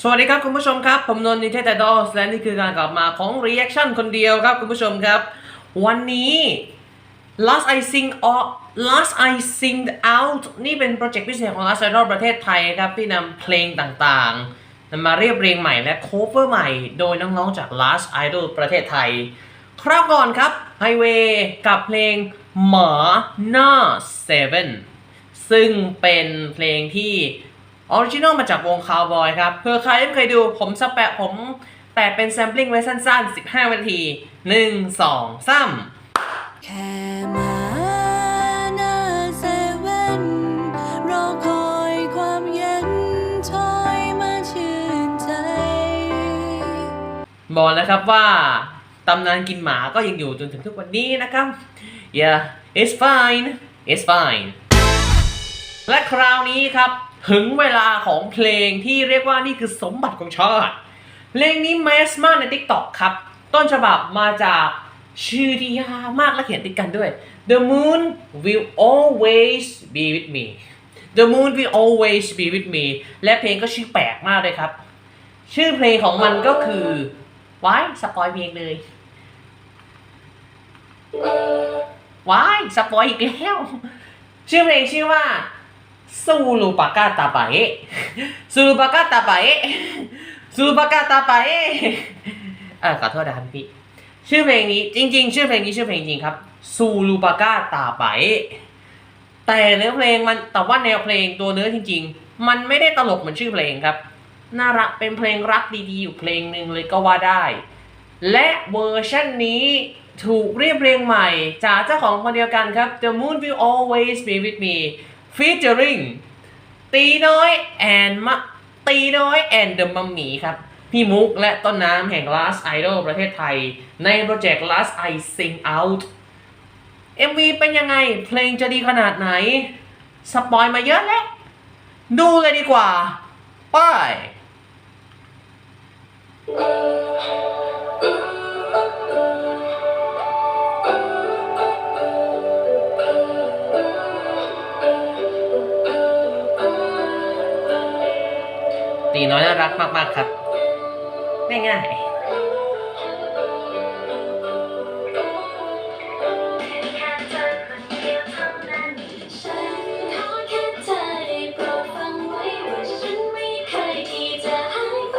สวัสดีครับคุณผู้ชมครับ ผมนนท์นิเทศไอดอลและนี่คือการกลับมาของ Reaction คนเดียวครับคุณผู้ชมครับ วันนี้ Last I Sing or Last I Sing Out นี่เป็นโปรเจกต์พิเศษของ Last Idol ประเทศไทยครับที่นำเพลงต่างๆนำมาเรียบเรียงใหม่และโคเวอร์ใหม่ โดยน้องๆจาก Last Idol ประเทศไทย คราวก่อนครับ Highway กับเพลงหมาหน้า Seven ซึ่งเป็นเพลงที่ ออริจินอลมาจากวงคาวบอยครับเพื่อใครที่ไม่เคยดูผมสแปะผมแปะเป็นแซมปลิ้งไว้สั้นๆ 15วินาที 1 2 3 แค่มาหน้าเซเว่นรอคอยความเย็นถอยมาชื่นใจ บอกนะครับว่าตำนานกินหมาก็ยังอยู่จนถึงทุกวันนี้นะครับ yeah it's fine it's fine และคราวนี้ครับ ถึงเวลาของเพลงที่เรียกว่านี่คือสมบัติของชาติเพลงนี้แมสมากใน TikTok ครับ ต้นฉบับมาจากชื่อที่ยามากและเขียนติดกันด้วย The moon will always be with me The moon will always be with me และเพลงก็ชื่อแปลกมากเลยครับ ชื่อเพลงของมันก็คือว้ายสปอยเพลงเลยว้ายสปอยอีกแล้ว ชื่อเพลงชื่อว่า ซูลูปากาตาไปเอะซูลูปากาตาไปเอะซูลูปากาตาไปเอะเออขอโทษนะครับพี่ ชื่อเพลงนี้จริง ๆ ชื่อเพลงนี้ชื่อเพลงจริงครับซูลูปากาตาไปเอแต่เนื้อเพลงมันแต่ว่าแนวเพลงตัวเนื้อจริง ๆ มันไม่ได้ตลกเหมือนชื่อเพลงครับ น่ารักเป็นเพลงรักดีๆ อยู่เพลงหนึ่งเลยก็ว่าได้ และเวอร์ชันนี้ถูกเรียบเรียงใหม่ จากเจ้าของคนเดียวกันครับ The Moon Will Always Be With Me featuring ตีน้อย and มะตีน้อย and the Mummy ครับพี่มุกและต้นน้ำแห่ง Last Idol ประเทศไทย ในโปรเจกต์ Last I Sing Out MV เป็นยังไง เพลงจะดีขนาดไหน สปอยมาเยอะแล้ว ดูเลยดีกว่า ไป ตีน้อยน่ารักมากๆครับง่ายฉันขอแค่เธอได้โปรดฟังไว้ว่าฉันไม่เคยที่จะหายไป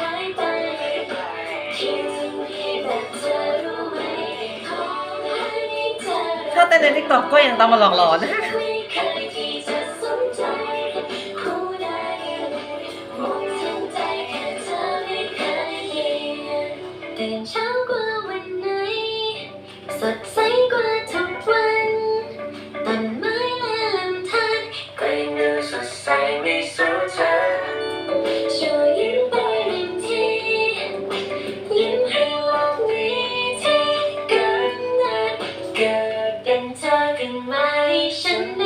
หายไปคิดถึงเพียงแต่เธอรู้ไหมขอให้เธอๆถ้าเต้นในทิกตอกก็ยังตามมาหลอกหลอน ไหมาให้ฉันได้เจอวัน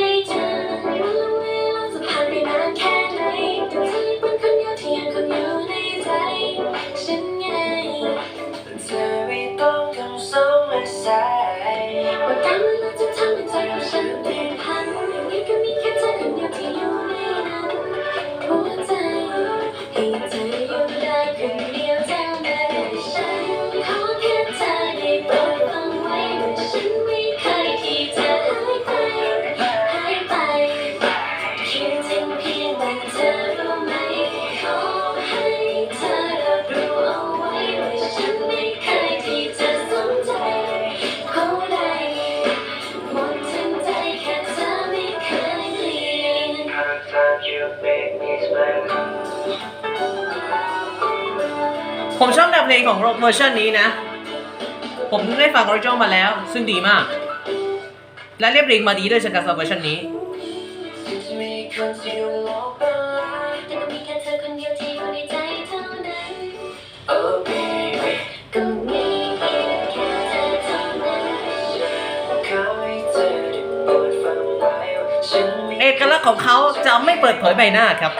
ผมชอบแนวเพลงของเวอร์ชันนี้นะ ผมได้ฟังออริจินอลมาแล้ว ซึ่งดีมาก และเรียบเรียงมาดีด้วยเช่กันสำหรับเวอร์ชันนี้เอกลักษณ์ของเขาจะไม่เปิดเผยใบหน้าครับ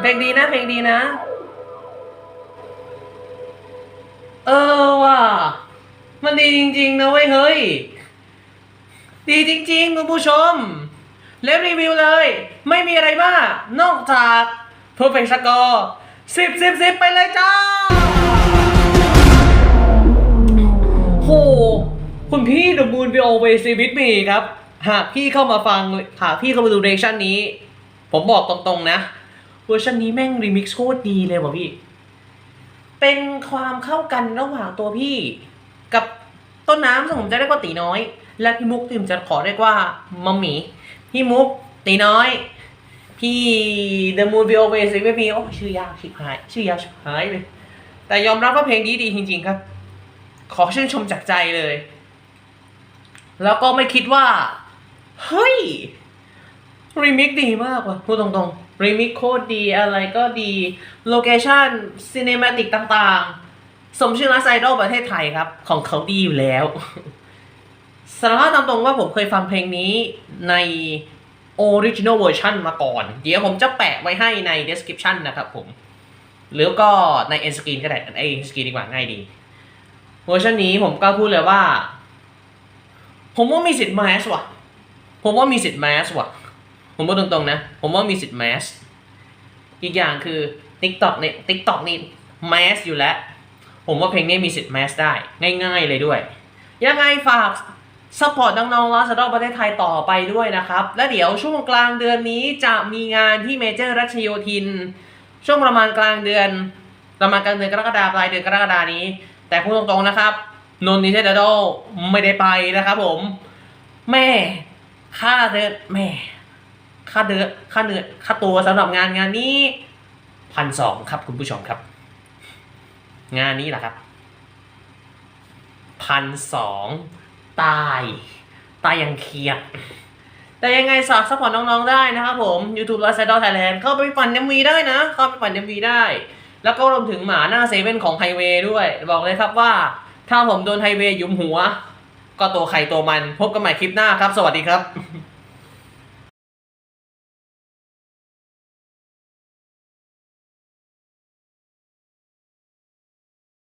เพลงดีนะ เพลงดีนะ เออว่ะ มันดีจริง ๆ นะเว้ย เฮ้ย ดีจริง ๆ คุณผู้ชม เล็บรีวิวเลย ไม่มีอะไรมาก นอกจาก perfect score สิบสิบสิบไปเลยจ้า โห คุณพี่ The Moon Will Always With Me ครับ หากพี่เข้ามาฟัง หากพี่เข้ามาดูเวอร์ชันนี้ ผมบอกตรงๆนะ เวอร์ชันนี้แม่งรีมิกซ์โคตรดีเลยว่ะพี่ เป็นความเข้ากันระหว่างตัวพี่ กับต้นน้ำซึ่งผมจะเรียกว่าตีน้อย และพี่มุกที่ผมจะขอเรียกว่ามัมมี่ พี่มุกตีน้อย พี่ The Moon Will Always Be With Me โอ้ชื่อยากชิบหาย ชื่อยากชิบหายเลย แต่ยอมรับว่าเพลงนี้ดีจริง ๆ ครับ ขอชื่นชมจากใจเลย แล้วก็ไม่คิดว่า เฮ้ย รีมิกดีมากว่ะพูดตรงๆ รีมิกโคตรดีอะไรก็ดีโลเคชั่นซีเนมาติกต่างๆ สมชื่อรัสไอดอลประเทศไทยครับ ของเขาดีอยู่แล้ว สารภาพตามตรงว่าผมเคยฟังเพลงนี้ใน Original Version มาก่อน เดี๋ยวผมจะแปะไว้ให้ใน description นะครับผม หรือก็ใน end screen ก็ได้ไอ้ end screen ดีกว่าง่ายดี เวอร์ชันนี้ผมก็พูดเลยว่า ผมว่ามีสิทธิ์แมสว่ะ ผมว่ามีสิทธิ์แมสว่ะ ผมพูดตรงๆนะ ผมว่ามีสิทธิ์แมส อีกอย่างคือ TikTok เนี่ย TikTok นี่แมสอยู่แล้ว ผมว่าเพลงนี้มีสิทธิ์แมสได้ ง่าย ๆ เลยด้วย ยังไงฝาก ซัพพอร์ตน้องๆลาซาดอประเทศไทยต่อไปด้วยนะครับ และเดี๋ยวช่วงกลางเดือนนี้จะมีงานที่เมเจอร์รัชโยธิน ช่วงประมาณกลางเดือน ประมาณกลางเดือนกรกฎาปลายเดือนกรกฎานี้ แต่พูดตรงๆนะครับ นนนิเทศโดไม่ได้ไปนะครับผม แม่ค่าเดินแม่ค่าเดินค่าเนื้อค่าตัวสำหรับงานงานนี้พันสองครับคุณผู้ชมครับ งานนี้แหละครับพันสอง ตาย ตายอย่างเครียด แต่ยังไงสากซัพพอร์ตน้องๆได้นะครับผม YouTube ไละ s i d e Thailand เข้าไปปั่น MV ได้นะ เข้าไปปั่น MV ได้ แล้วก็รวมถึงหมาหน้าเซเว่นของไฮเวย์ด้วย บอกเลยครับว่า ถ้าผมโดนไฮเวย์ยุมหัว ก็ตัวใครตัวมัน พบกันใหม่คลิปหน้าครับ สวัสดีครับ